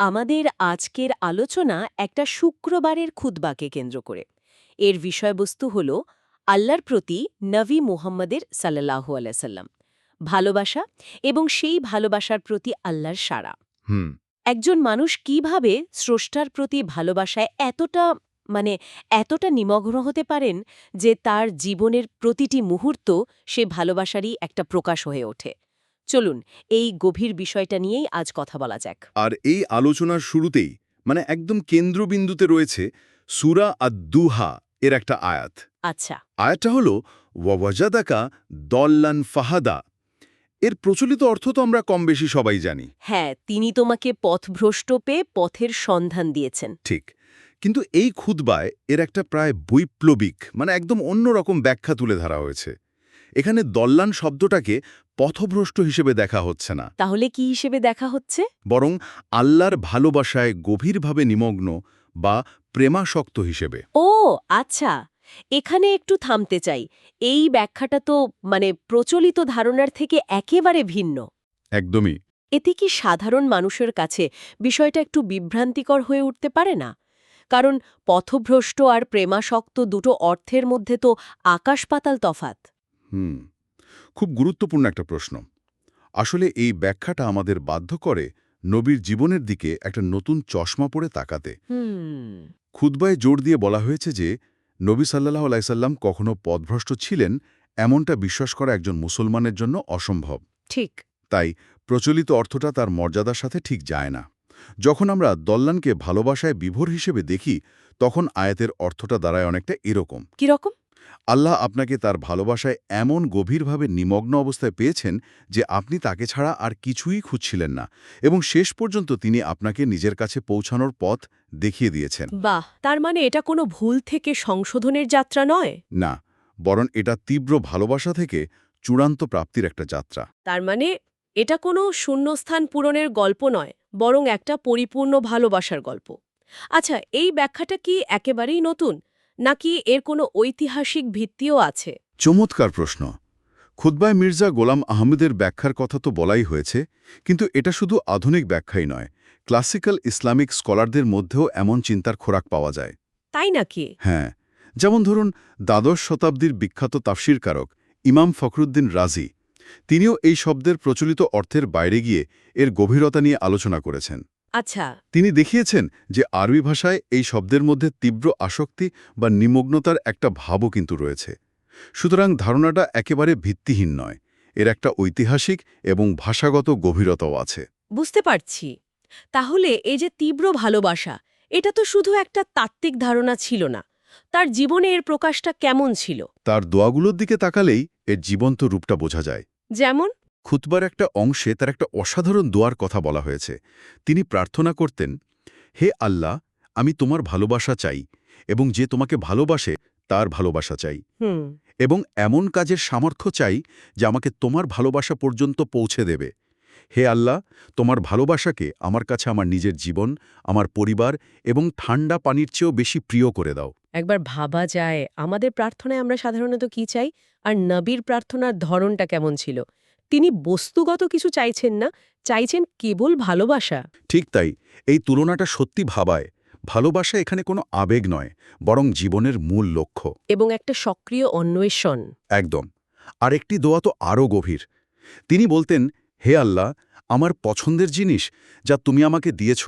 আমাদের আজকের আলোচনা একটা শুক্রবারের খুতবাকে কেন্দ্র করে। এর বিষয়বস্তু হল আল্লাহর প্রতি নবী মুহাম্মদের সাল্লাহু আলাইসাল্লাম ভালোবাসা এবং সেই ভালোবাসার প্রতি আল্লাহর সাড়া। হুম। একজন মানুষ কীভাবে স্রষ্টার প্রতি ভালোবাসায় এতটা মানে এতটা নিমগ্ন হতে পারেন যে তার জীবনের প্রতিটি মুহূর্ত সে ভালোবাসারই একটা প্রকাশ হয়ে ওঠে। চলুন এই গভীর বিষয়টা নিয়েই আজ কথা বলা যাক। আর এই আলোচনার শুরুতেই মানে একদম কেন্দ্রবিন্দুতে রয়েছে সুরা আর দুহা এর একটা আয়াত। আচ্ছা। আয়াতটা হল ওয়াজাদাকা দল্লান ফাহাদা এর প্রচলিত অর্থ তো আমরা কম বেশি সবাই জানি। হ্যাঁ তিনি তোমাকে পথভ্রষ্ট পেয়ে পথের সন্ধান দিয়েছেন। ঠিক। কিন্তু এই খুতবায় এর একটা প্রায় বৈপ্লবিক মানে একদম অন্যরকম ব্যাখ্যা তুলে ধরা হয়েছে। এখানে দল্লান শব্দটাকে পথভ্রষ্ট হিসেবে দেখা হচ্ছে না। তাহলে কি হিসেবে দেখা হচ্ছে? বরং আল্লাহর ভালোবাসায় গভীরভাবে নিমগ্ন বা প্রেমাসক্ত হিসেবে। ও আচ্ছা। এখানে একটু থামতে চাই। এই ব্যাখ্যাটা তো মানে প্রচলিত ধারণার থেকে একেবারে ভিন্ন। একদমই। এতে কি সাধারণ মানুষের কাছে বিষয়টা একটু বিভ্রান্তিকর হয়ে উঠতে পারে না? কারণ পথভ্রষ্ট আর প্রেমাসক্ত দুটো অর্থের মধ্যে তো আকাশ পাতাল তফাত হুম। খুব গুরুত্বপূর্ণ একটা প্রশ্ন। আসলে এই ব্যাখ্যাটা আমাদের বাধ্য করে নবীর জীবনের দিকে একটা নতুন চশমা পরে তাকাতে। খুদ্বায় জোর দিয়ে বলা হয়েছে যে নবী সাল্লাহ আলাইসাল্লাম কখনো পদভ্রষ্ট ছিলেন এমনটা বিশ্বাস করা একজন মুসলমানের জন্য অসম্ভব। ঠিক। তাই প্রচলিত অর্থটা তার মর্যাদার সাথে ঠিক যায় না। যখন আমরা দল্লানকে ভালোবাসায় বিভোর হিসেবে দেখি তখন আয়াতের অর্থটা দাঁড়ায় অনেকটা এরকম। কীরকম? আল্লাহ আপনাকে তার ভালোবাসায় এমন গভীরভাবে নিমগ্ন অবস্থায় পেয়েছেন যে আপনি তাকে ছাড়া আর কিছুই খুঁজছিলেন না এবং শেষ পর্যন্ত তিনি আপনাকে নিজের কাছে পৌঁছানোর পথ দেখিয়ে দিয়েছেন। বাহ! তার মানে এটা কোনো ভুল থেকে সংশোধনের যাত্রা নয়? না বরং এটা তীব্র ভালোবাসা থেকে চূড়ান্ত প্রাপ্তির একটা যাত্রা। তার মানে এটা কোনো শূন্যস্থান পূরণের গল্প নয় বরং একটা পরিপূর্ণ ভালোবাসার গল্প। আচ্ছা এই ব্যাখ্যাটা কি একেবারেই নতুন? নাকি এর কোনো ঐতিহাসিক ভিত্তিও আছে? চমৎকার প্রশ্ন। খুদ্বায় মির্জা গোলাম আহমেদের ব্যাখ্যার কথা তো বলাই হয়েছে কিন্তু এটা শুধু আধুনিক ব্যাখ্যাই নয় ক্লাসিক্যাল ইসলামিক স্কলারদের মধ্যেও এমন চিন্তার খোরাক পাওয়া যায়। তাই নাকি? হ্যাঁ যেমন ধরুন দ্বাদশ শতাব্দীর বিখ্যাত তাফসিরকারক ইমাম ফখরুদ্দিন রাজি তিনিও এই শব্দের প্রচলিত অর্থের বাইরে গিয়ে এর গভীরতা নিয়ে আলোচনা করেছেন। আচ্ছা। তিনি দেখিয়েছেন যে আরবি ভাষায় এই শব্দের মধ্যে তীব্র আসক্তি বা নিমগ্নতার একটা ভাবও কিন্তু রয়েছে। সুতরাং ধারণাটা একেবারে ভিত্তিহীন নয় এর একটা ঐতিহাসিক এবং ভাষাগত গভীরতাও আছে। বুঝতে পারছি। তাহলে এই যে তীব্র ভালোবাসা এটা তো শুধু একটা তাত্ত্বিক ধারণা ছিল না তার জীবনে এর প্রকাশটা কেমন ছিল? তার দোয়াগুলোর দিকে তাকালেই এর জীবন্ত রূপটা বোঝা যায়। যেমন? খুতবার একটা অংশে তার একটা অসাধারণ দোয়ার কথা বলা হয়েছে। তিনি প্রার্থনা করতেন হে আল্লাহ আমি তোমার ভালোবাসা চাই এবং যে তোমাকে ভালোবাসে তার ভালোবাসা চাই। এবং এমন কাজের সামর্থ্য চাই যে আমাকে তোমার ভালোবাসা পর্যন্ত পৌঁছে দেবে। হে আল্লাহ তোমার ভালোবাসাকে আমার কাছে আমার নিজের জীবন আমার পরিবার এবং ঠান্ডা পানির চেয়েও বেশি প্রিয় করে দাও। একবার ভাবা যায় আমাদের প্রার্থনায় আমরা সাধারণত কি চাই? আর নবীর প্রার্থনার ধরনটা কেমন ছিল? তিনি বস্তুগত কিছু চাইছেন না চাইছেন কেবল ভালোবাসা। ঠিক তাই এই তুলনাটা সত্যি ভাবায়। ভালোবাসা এখানে কোনো আবেগ নয় বরং জীবনের মূল লক্ষ্য। এবং একটা সক্রিয় অন্বেষণ। একদম। আর একটি দোয়া তো আরও গভীর। তিনি বলতেন হে আল্লাহ আমার পছন্দের জিনিস যা তুমি আমাকে দিয়েছ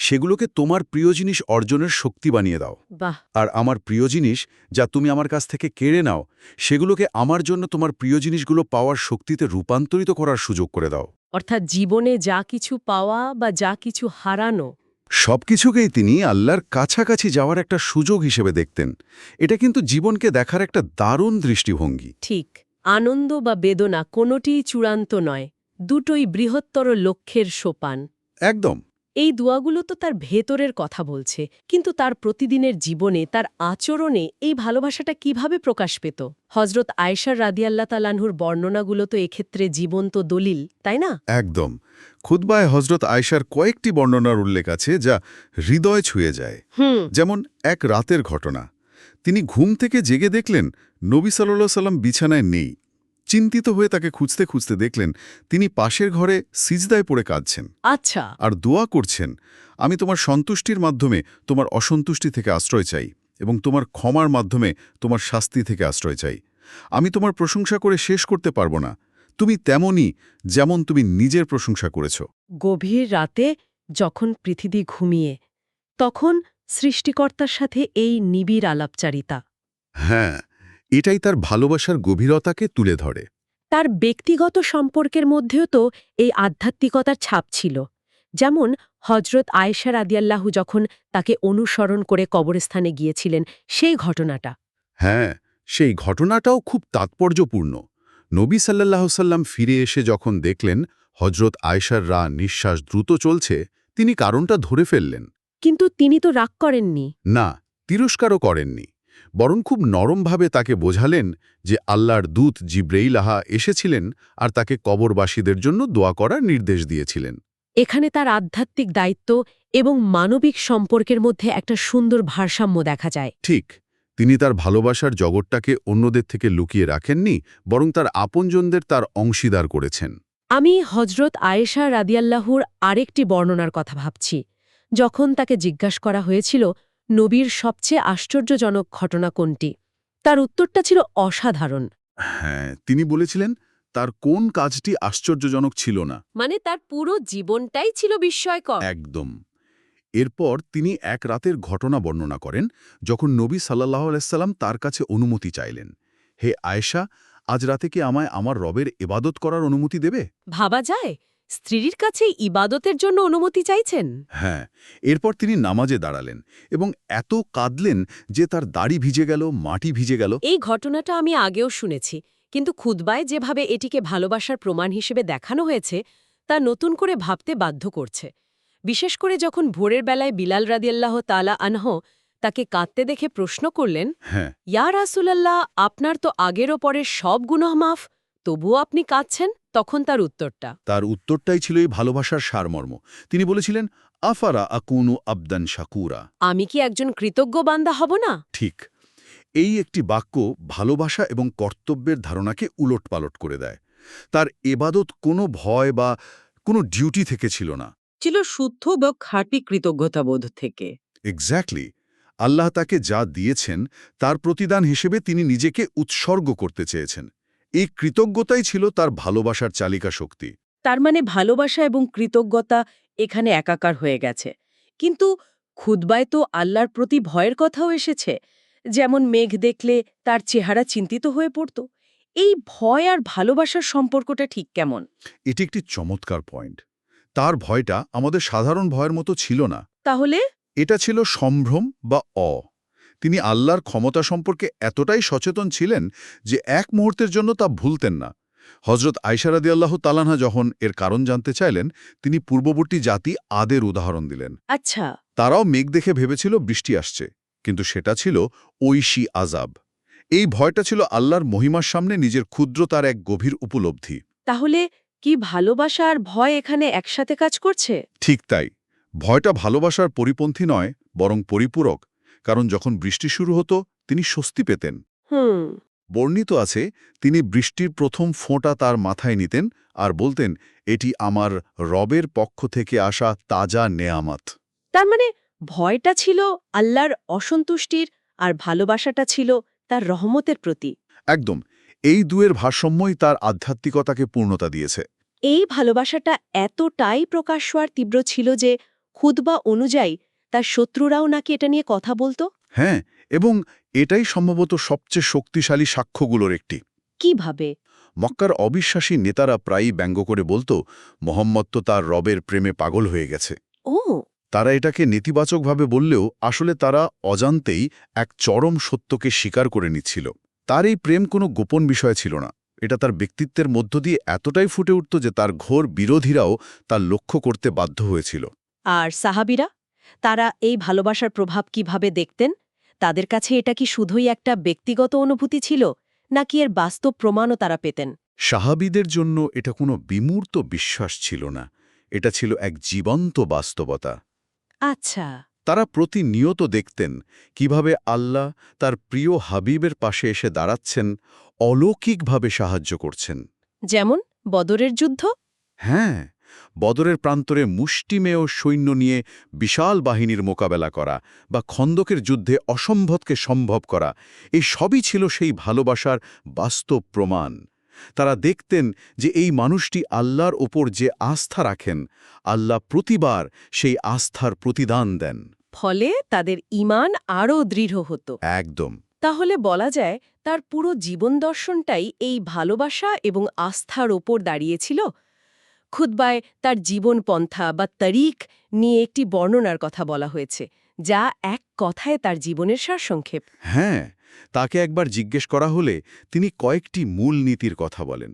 সেগুলোকে তোমার প্রিয় জিনিস অর্জনের শক্তি বানিয়ে দাও। বাহ। আর আমার প্রিয় জিনিস যা তুমি আমার কাছ থেকে কেড়ে নাও সেগুলোকে আমার জন্য তোমার প্রিয় জিনিসগুলো পাওয়ার শক্তিতে রূপান্তরিত করার সুযোগ করে দাও। অর্থাৎ জীবনে যা কিছু পাওয়া বা যা কিছু হারানো। সবকিছুকেই তিনি আল্লাহর কাছাকাছি যাওয়ার একটা সুযোগ হিসেবে দেখতেন। এটা কিন্তু জীবনকে দেখার একটা দারুণ দৃষ্টিভঙ্গি। ঠিক। আনন্দ বা বেদনা কোনোটিই চূড়ান্ত নয়। দুটোই বৃহত্তর লক্ষ্যের সোপান। একদম। এই দোয়াগুলো তো তার ভেতরের কথা বলছে কিন্তু তার প্রতিদিনের জীবনে তার আচরণে এই ভালোবাসাটা কীভাবে প্রকাশ পেত? হজরত আয়েশার রাদিয়াল্লা তালানহুর বর্ণনাগুলো তো এক্ষেত্রে জীবন্ত দলিল তাই না? একদম। খুদ্বায় হজরত আয়েশার কয়েকটি বর্ণনার উল্লেখ আছে যা হৃদয় ছুঁয়ে যায়। যেমন এক রাতের ঘটনা। তিনি ঘুম থেকে জেগে দেখলেন নবী সাল্লাহ সাল্লাম বিছানায় নেই। চিন্তিত হয়ে তাকে খুঁজতে খুঁজতে দেখলেন তিনি পাশের ঘরে সিজদায় পড়ে কাঁদছেন। আচ্ছা। আর দোয়া করছেন আমি তোমার সন্তুষ্টির মাধ্যমে তোমার অসন্তুষ্টি থেকে আশ্রয় চাই এবং তোমার ক্ষমার মাধ্যমে তোমার শাস্তি থেকে আশ্রয় চাই। আমি তোমার প্রশংসা করে শেষ করতে পারব না। তুমি তেমনই যেমন তুমি নিজের প্রশংসা করেছ। গভীর রাতে যখন পৃথিবী ঘুমিয়ে তখন সৃষ্টিকর্তার সাথে এই নিবিড় আলাপচারিতা। হ্যাঁ এটাই তার ভালোবাসার গভীরতাকে তুলে ধরে। তার ব্যক্তিগত সম্পর্কের মধ্যেও তো এই আধ্যাত্মিকতার ছাপ ছিল। যেমন হজরত আয়েশা রাদিয়াল্লাহু যখন তাকে অনুসরণ করে কবরস্থানে গিয়েছিলেন সেই ঘটনাটা। হ্যাঁ সেই ঘটনাটাও খুব তাৎপর্যপূর্ণ। নবী সাল্লাহ সাল্লাম ফিরে এসে যখন দেখলেন হজরত আয়েশার রা নিঃশ্বাস দ্রুত চলছে তিনি কারণটা ধরে ফেললেন। কিন্তু তিনি তো রাগ করেননি। না তিরস্কারও করেননি। বরং খুব নরমভাবে তাকে বোঝালেন যে আল্লাহর দূত জিব্রেইলাহা এসেছিলেন আর তাকে কবরবাসীদের জন্য দোয়া করার নির্দেশ দিয়েছিলেন। এখানে তার আধ্যাত্মিক দায়িত্ব এবং মানবিক সম্পর্কের মধ্যে একটা সুন্দর ভারসাম্য দেখা যায়। ঠিক তিনি তার ভালোবাসার জগৎটাকে অন্যদের থেকে লুকিয়ে রাখেননি বরং তার আপনজনদের তার অংশীদার করেছেন। আমি হজরত আয়েশা রাদিয়াল্লাহুর আরেকটি বর্ণনার কথা ভাবছি। যখন তাকে জিজ্ঞাসা করা হয়েছিল নবীর সবচেয়ে আশ্চর্যজনক ঘটনা কোনটি? তার উত্তরটা ছিল অসাধারণ। হ্যাঁ তিনি বলেছিলেন তার কোন কাজটি আশ্চর্যজনক ছিল না। মানে তার পুরো জীবনটাই ছিল বিস্ময়কর। একদম। এরপর তিনি এক রাতের ঘটনা বর্ণনা করেন যখন নবী সাল্লাহ আলাইসাল্লাম তার কাছে অনুমতি চাইলেন। হে আয়েশা আজ রাতে কি আমায় আমার রবের এবাদত করার অনুমতি দেবে? ভাবা যায়? স্ত্রীর কাছে ইবাদতের জন্য অনুমতি চাইছেন? হ্যাঁ এরপর তিনি নামাজে দাঁড়ালেন এবং এত কাঁদলেন যে তার দাড়ি ভিজে গেল মাটি ভিজে গেল। এই ঘটনাটা আমি আগেও শুনেছি কিন্তু খুদবায় যেভাবে এটিকে ভালোবাসার প্রমাণ হিসেবে দেখানো হয়েছে তা নতুন করে ভাবতে বাধ্য করছে। বিশেষ করে যখন ভোরের বেলায় বিলাল রাদিয়াল্লাহ তালা আনহ তাকে কাঁদতে দেখে প্রশ্ন করলেন হ্যাঁ। ইয়া রাসুলাল্লাহ আপনার তো আগের পরের সব গুনহ মাফ তবুও আপনি কাঁদছেন? তখন তার উত্তরটা। তার উত্তরটাই ছিল এই ভালোবাসার সারমর্ম। তিনি বলেছিলেন আফারা আকুনু আবদান শাকুরা। আমি কি একজন কৃতজ্ঞ বান্দা হব না? ঠিক। এই একটি বাক্য ভালোবাসা এবং কর্তব্যের ধারণাকে উলটপালট করে দেয়। তার এবাদত কোনো ভয় বা কোনো ডিউটি থেকে ছিল না। ছিল শুদ্ধ বা খাঁটি কৃতজ্ঞতাবোধ থেকে। এক্স্যাক্টলি আল্লাহ তাকে যা দিয়েছেন তার প্রতিদান হিসেবে তিনি নিজেকে উৎসর্গ করতে চেয়েছেন। এই কৃতজ্ঞতাই ছিল তার ভালোবাসার চালিকা শক্তি। তার মানে ভালোবাসা এবং কৃতজ্ঞতা এখানে একাকার হয়ে গেছে। কিন্তু খুদবায় তো আল্লাহর প্রতি ভয়ের কথাও এসেছে যেমন মেঘ দেখলে তার চেহারা চিন্তিত হয়ে পড়ত। এই ভয় আর ভালোবাসার সম্পর্কটা ঠিক কেমন? এটি একটি চমৎকার পয়েন্ট। তার ভয়টা আমাদের সাধারণ ভয়ের মতো ছিল না। তাহলে? এটা ছিল সম্ভ্রম বা অ। তিনি আল্লাহর ক্ষমতা সম্পর্কে এতটাই সচেতন ছিলেন যে এক মুহূর্তের জন্য তা ভুলতেন না। হজরত আইসারাদি আল্লাহ তালানহা যখন এর কারণ জানতে চাইলেন তিনি পূর্ববর্তী জাতি আদের উদাহরণ দিলেন। আচ্ছা। তারাও মেঘ দেখে ভেবেছিল বৃষ্টি আসছে কিন্তু সেটা ছিল ঐশী আজাব এই ভয়টা ছিল আল্লাহর মহিমার সামনে নিজের ক্ষুদ্রতার এক গভীর উপলব্ধি। তাহলে কি ভালোবাসা আর ভয় এখানে একসাথে কাজ করছে? ঠিক তাই। ভয়টা ভালোবাসার পরিপন্থী নয় বরং পরিপূরক। কারণ যখন বৃষ্টি শুরু হতো তিনি স্বস্তি পেতেন। হুম। বর্ণিত আছে তিনি বৃষ্টির প্রথম ফোঁটা তার মাথায় নিতেন আর বলতেন এটি আমার রবের পক্ষ থেকে আসা তাজা নেয়ামত। তার মানে ভয়টা ছিল আল্লাহর অসন্তুষ্টির আর ভালোবাসাটা ছিল তার রহমতের প্রতি। একদম এই দুয়ের ভারসাম্যই তার আধ্যাত্মিকতাকে পূর্ণতা দিয়েছে। এই ভালোবাসাটা এতটাই প্রকাশ্য আর তীব্র ছিল যে খুদবা অনুযায়ী তার শত্রুরাও নাকি এটা নিয়ে কথা বলতো? হ্যাঁ এবং এটাই সম্ভবত সবচেয়ে শক্তিশালী সাক্ষ্যগুলোর একটি। কীভাবে? মক্কার অবিশ্বাসী নেতারা প্রায়ই ব্যঙ্গ করে বলতো মোহাম্মদ তো তার রবের প্রেমে পাগল হয়ে গেছে। ও। তারা এটাকে নেতিবাচকভাবে বললেও আসলে তারা অজান্তেই এক চরম সত্যকে স্বীকার করে নিচ্ছিল। তার এই প্রেম কোনো গোপন বিষয় ছিল না। এটা তার ব্যক্তিত্বের মধ্য দিয়ে এতটাই ফুটে উঠত যে তার ঘোর বিরোধীরাও তার লক্ষ্য করতে বাধ্য হয়েছিল। আর সাহাবিরা? তারা এই ভালোবাসার প্রভাব কীভাবে দেখতেন? তাদের কাছে এটা কি শুধুই একটা ব্যক্তিগত অনুভূতি ছিল নাকি এর বাস্তব প্রমাণও তারা পেতেন? সাহাবিদের জন্য এটা কোনো বিমূর্ত বিশ্বাস ছিল না এটা ছিল এক জীবন্ত বাস্তবতা। আচ্ছা। তারা প্রতিনিয়ত দেখতেন কীভাবে আল্লাহ তার প্রিয় হাবিবের পাশে এসে দাঁড়াচ্ছেন অলৌকিকভাবে সাহায্য করছেন। যেমন বদরের যুদ্ধ? হ্যাঁ বদরের প্রান্তরে মুষ্টিমেয় সৈন্য নিয়ে বিশাল বাহিনীর মোকাবেলা করা বা খন্দকের যুদ্ধে অসম্ভবকে সম্ভব করা এই সবই ছিল সেই ভালোবাসার বাস্তব প্রমাণ। তারা দেখতেন যে এই মানুষটি আল্লাহর ওপর যে আস্থা রাখেন আল্লাহ প্রতিবার সেই আস্থার প্রতিদান দেন। ফলে তাদের ইমান আরও দৃঢ় হতো। একদম। তাহলে বলা যায় তার পুরো জীবন দর্শনটাই এই ভালোবাসা এবং আস্থার ওপর দাঁড়িয়েছিল? খুদ্বায় তার জীবন পন্থা বা তারিখ নিয়ে একটি বর্ণনার কথা বলা হয়েছে যা এক কথায় তার জীবনের সারসংক্ষেপ। হ্যাঁ তাকে একবার জিজ্ঞেস করা হলে তিনি কয়েকটি মূল নীতির কথা বলেন।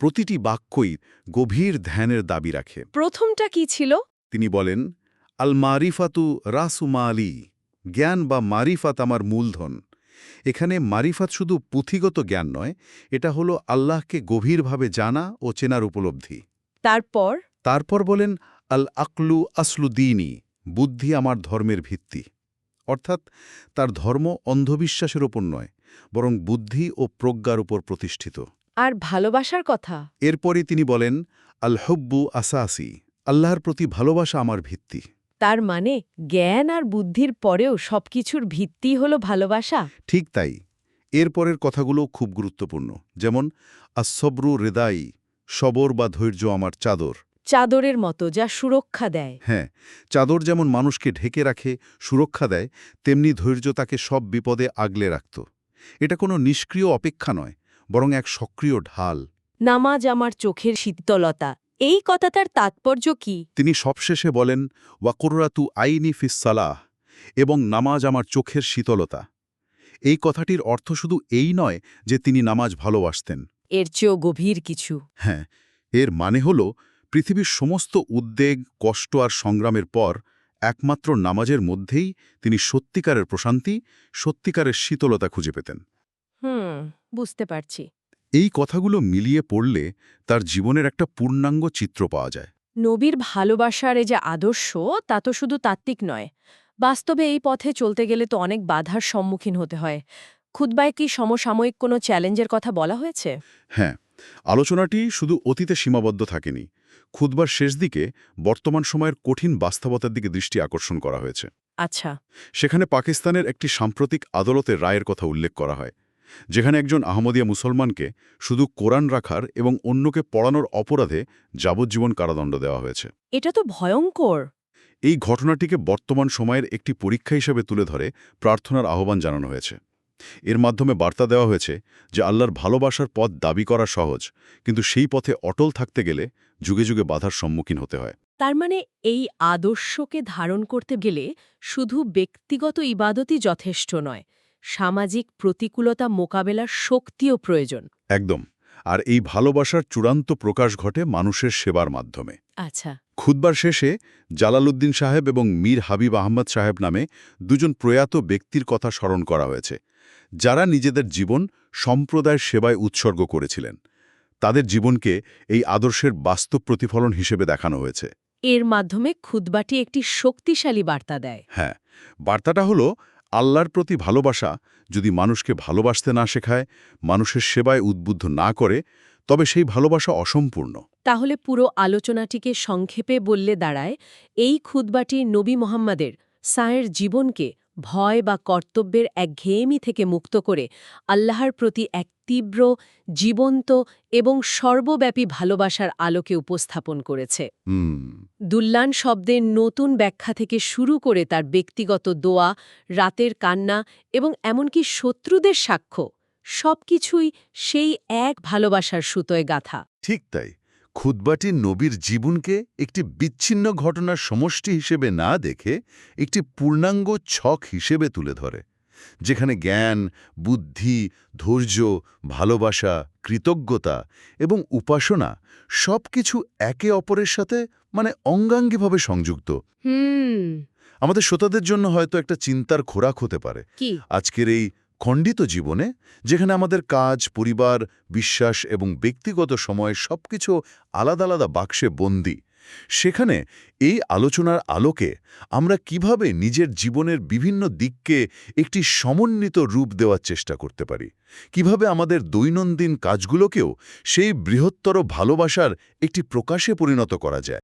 প্রতিটি বাক্যই গভীর ধ্যানের দাবি রাখে। প্রথমটা কি ছিল? তিনি বলেন আল মারিফাতু রাসুমালি জ্ঞান বা মারিফাত আমার মূলধন। এখানে মারিফাত শুধু পুঁথিগত জ্ঞান নয় এটা হলো আল্লাহকে গভীরভাবে জানা ও চেনার উপলব্ধি। তারপর? তারপর বলেন আল আকলু আসলুদ্দিনী বুদ্ধি আমার ধর্মের ভিত্তি। অর্থাৎ তার ধর্ম অন্ধবিশ্বাসের ওপর নয় বরং বুদ্ধি ও প্রজ্ঞার উপর প্রতিষ্ঠিত। আর ভালোবাসার কথা? এরপরে তিনি বলেন আল হব্বু আসাসি আল্লাহর প্রতি ভালোবাসা আমার ভিত্তি। তার মানে জ্ঞান আর বুদ্ধির পরেও সবকিছুর ভিত্তি হল ভালোবাসা? ঠিক তাই। এরপরের কথাগুলো খুব গুরুত্বপূর্ণ যেমন আসব্রু হৃদাই সবর বা ধৈর্য আমার চাদর। চাদরের মতো যা সুরক্ষা দেয়। হ্যাঁ চাদর যেমন মানুষকে ঢেকে রাখে সুরক্ষা দেয় তেমনি ধৈর্য তাকে সব বিপদে আগলে রাখত। এটা কোনো নিষ্ক্রিয় অপেক্ষা নয় বরং এক সক্রিয় ঢাল। নামাজ আমার চোখের শীতলতা। এই কথাটার তাৎপর্য কি? তিনি সবশেষে বলেন ওয়াকুর্রাতু আইনি ফিসালাহ এবং নামাজ আমার চোখের শীতলতা। এই কথাটির অর্থ শুধু এই নয় যে তিনি নামাজ ভালোবাসতেন। এর চেয়েও গভীর কিছু। হ্যাঁ এর মানে হল পৃথিবীর সমস্ত উদ্বেগ কষ্ট আর সংগ্রামের পর একমাত্র নামাজের মধ্যেই তিনি সত্যিকারের প্রশান্তি সত্যিকারের শীতলতা খুঁজে পেতেন। হুম বুঝতে পারছি। এই কথাগুলো মিলিয়ে পড়লে তার জীবনের একটা পূর্ণাঙ্গ চিত্র পাওয়া যায়। নবীর ভালোবাসার যে আদর্শ তা তো শুধু তাত্ত্বিক নয়। বাস্তবে এই পথে চলতে গেলে তো অনেক বাধার সম্মুখীন হতে হয়। খুদ্বায় কি সমসাময়িক কোনো চ্যালেঞ্জের কথা বলা হয়েছে? হ্যাঁ আলোচনাটি শুধু অতীতে সীমাবদ্ধ থাকেনি। খুদবার শেষ দিকে বর্তমান সময়ের কঠিন বাস্তবতার দিকে দৃষ্টি আকর্ষণ করা হয়েছে। আচ্ছা। সেখানে পাকিস্তানের একটি সাম্প্রতিক আদালতের রায়ের কথা উল্লেখ করা হয় যেখানে একজন আহমদিয়া মুসলমানকে শুধু কোরআন রাখার এবং অন্যকে পড়ানোর অপরাধে যাবজ্জীবন কারাদণ্ড দেওয়া হয়েছে। এটা তো ভয়ঙ্কর! এই ঘটনাটিকে বর্তমান সময়ের একটি পরীক্ষা হিসেবে তুলে ধরে প্রার্থনার আহ্বান জানানো হয়েছে। এর মাধ্যমে বার্তা দেওয়া হয়েছে যে আল্লাহর ভালোবাসার পথ দাবি করা সহজ কিন্তু সেই পথে অটল থাকতে গেলে যুগে যুগে বাধার সম্মুখীন হতে হয়। তার মানে এই আদর্শকে ধারণ করতে গেলে শুধু ব্যক্তিগত ইবাদতই যথেষ্ট নয় সামাজিক প্রতিকূলতা মোকাবেলার শক্তিও প্রয়োজন। একদম আর এই ভালোবাসার চূড়ান্ত প্রকাশ ঘটে মানুষের সেবার মাধ্যমে। আচ্ছা। খুদবার শেষে জালালউদ্দিন সাহেব এবং মীর হাবিব আহমদ সাহেব নামে দুজন প্রয়াত ব্যক্তির কথা স্মরণ করা হয়েছে। যারা নিজেদের জীবন সম্প্রদায়ের সেবায় উৎসর্গ করেছিলেন। তাদের জীবনকে এই আদর্শের বাস্তব প্রতিফলন হিসেবে দেখানো হয়েছে। এর মাধ্যমে খুদবাটি একটি শক্তিশালী বার্তা দেয়। হ্যাঁ বার্তাটা হলো আল্লাহর প্রতি ভালোবাসা যদি মানুষকে ভালোবাসতে না শেখায় মানুষের সেবায় উদ্বুদ্ধ না করে তবে সেই ভালোবাসা অসম্পূর্ণ। তাহলে পুরো আলোচনাটিকে সংক্ষেপে বললে দাঁড়ায় এই খুদবাটি নবী মোহাম্মদের সায়ের জীবনকে ভয় বা কর্তব্যের এক ঘেয়েমি থেকে মুক্ত করে আল্লাহর প্রতি এক তীব্র জীবন্ত এবং সর্বব্যাপী ভালোবাসার আলোকে উপস্থাপন করেছে। দুল্লান শব্দের নতুন ব্যাখ্যা থেকে শুরু করে তার ব্যক্তিগত দোয়া রাতের কান্না এবং এমনকি শত্রুদের সাক্ষ্য সবকিছুই সেই এক ভালোবাসার সুতোয় গাথা। ঠিক তাই। খুতবাটি নবীর জীবনকে একটি বিচ্ছিন্ন ঘটনার সমষ্টি হিসেবে না দেখে একটি পূর্ণাঙ্গ ছক হিসেবে তুলে ধরে যেখানে জ্ঞান বুদ্ধি ধৈর্য ভালোবাসা কৃতজ্ঞতা এবং উপাসনা সবকিছু একে অপরের সাথে মানে অঙ্গাঙ্গিভাবে সংযুক্ত। আমাদের শ্রোতাদের জন্য হয়তো একটা চিন্তার খোরাক হতে পারে। আজকের এই খণ্ডিত জীবনে, যেখানে আমাদের কাজ, পরিবার, বিশ্বাস এবং ব্যক্তিগত সময় সবকিছু আলাদা আলাদা বাক্সে বন্দি। সেখানে এই আলোচনার আলোকে আমরা কীভাবে নিজের জীবনের বিভিন্ন দিককে একটি সমন্বিত রূপ দেওয়ার চেষ্টা করতে পারি? কীভাবে আমাদের দৈনন্দিন কাজগুলোকেও সেই বৃহত্তর ভালোবাসার একটি প্রকাশে পরিণত করা যায়?